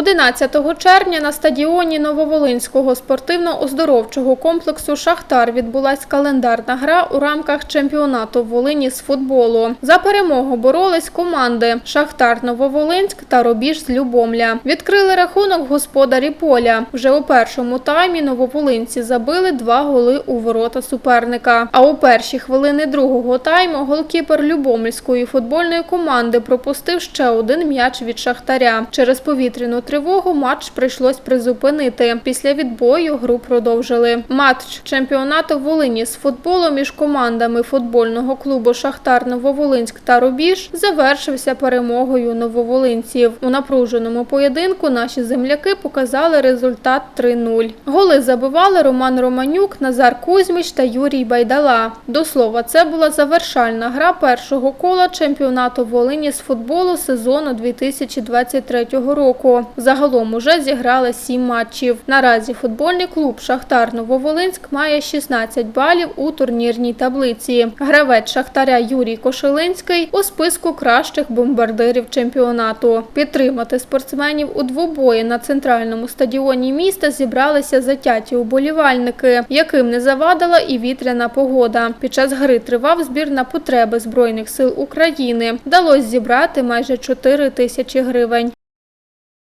11 червня на стадіоні Нововолинського спортивно-оздоровчого комплексу Шахтар відбулась календарна гра у рамках чемпіонату Волині з футболу. За перемогу боролись команди Шахтар Нововолинськ та Робіж з Любомля. Відкрили рахунок господарі поля. Вже у першому таймі нововолинці забили два голи у ворота суперника. А у перші хвилини другого тайму голкіпер Любомльської футбольної команди пропустив ще один м'яч від Шахтаря. Через повітряну тривогу матч прийшлось призупинити. Після відбою гру продовжили. Матч чемпіонату Волині з футболу між командами футбольного клубу Шахтар Нововолинськ та Рубіж завершився перемогою нововолинців. У напруженому поєдинку наші земляки показали результат 3-0. Голи забивали Роман Романюк, Назар Кузьміч та Юрій Байдала. До слова, це була завершальна гра першого кола чемпіонату Волині з футболу сезону 2023 року. Загалом уже зіграли сім матчів. Наразі футбольний клуб Шахтар Нововолинськ має 16 балів у турнірній таблиці. Гравець Шахтаря Юрій Кошелинський у списку кращих бомбардирів чемпіонату. Підтримати спортсменів у двобої на центральному стадіоні міста зібралися затяті уболівальники, яким не завадила і вітряна погода. Під час гри тривав збір на потреби Збройних сил України. Вдалося зібрати майже 4 тисячі гривень.